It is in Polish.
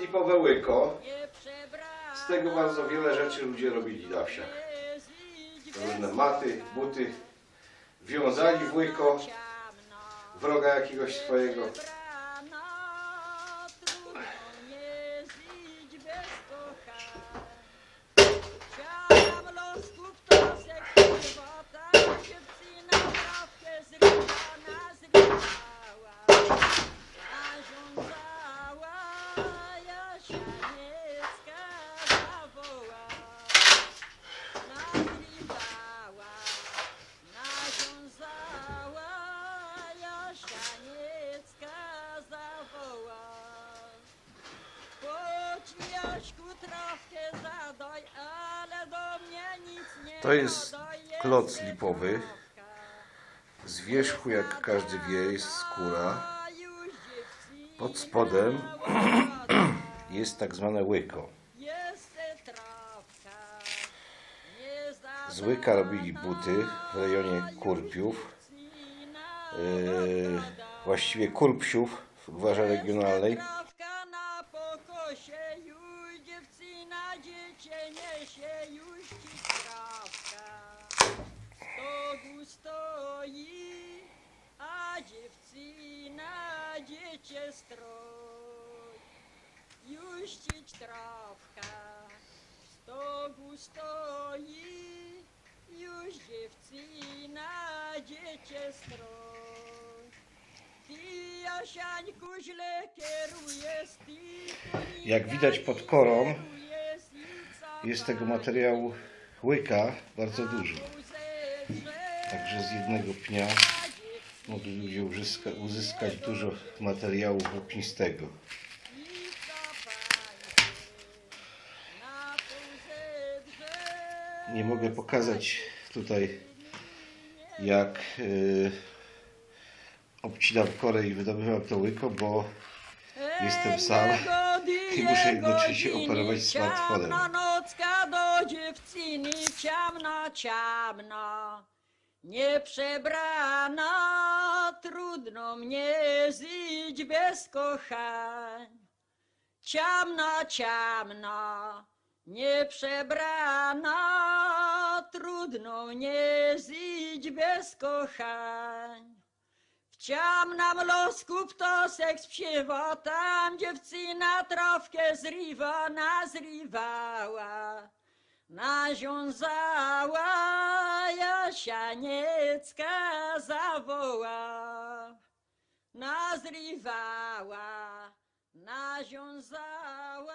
lipowe łyko. Nie przebrana, Z tego bardzo wiele rzeczy ludzie robili na wsiach. Różne maty, buty. Wiązali w łyko ciamna. wroga jakiegoś swojego. To jest kloc lipowy. Z wierzchu, jak każdy wie, jest skóra. Pod spodem jest tak zwane łyko. Z łyka robili buty w rejonie Kurpiów. Yy, właściwie Kurpsiów w gwarze regionalnej. Dziewczyna dziecię niesie, już ci trawka. Stogu stoi, a dziewczyna dziecię stroj. Już ci trawka, stogu stoi, już dziewczyna dziecię stroj. Ty, Jasiańku, źle kierujesz, ty, Jak widać pod korą, Jest tego materiału łyka bardzo dużo. Także z jednego pnia mogli ludzie uzyska, uzyskać dużo materiału włóknistego. Nie mogę pokazać tutaj jak yy, obcinam korę i wydobywam to łyko, bo jestem sam i muszę jednocześnie operować smartfonem. Dziewczyny, ciemna. Nie przebrana, trudno mnie żyć bez kochań. Ciemna, nie przebrana, trudno mnie żyć bez kochań. W ciemnym losku ptosek śpiewa, tam dziewczyna trawkę zrywa, nazrywała. Nawiązała, Jasianiecka zawoła. Nazrywała, nawiązała,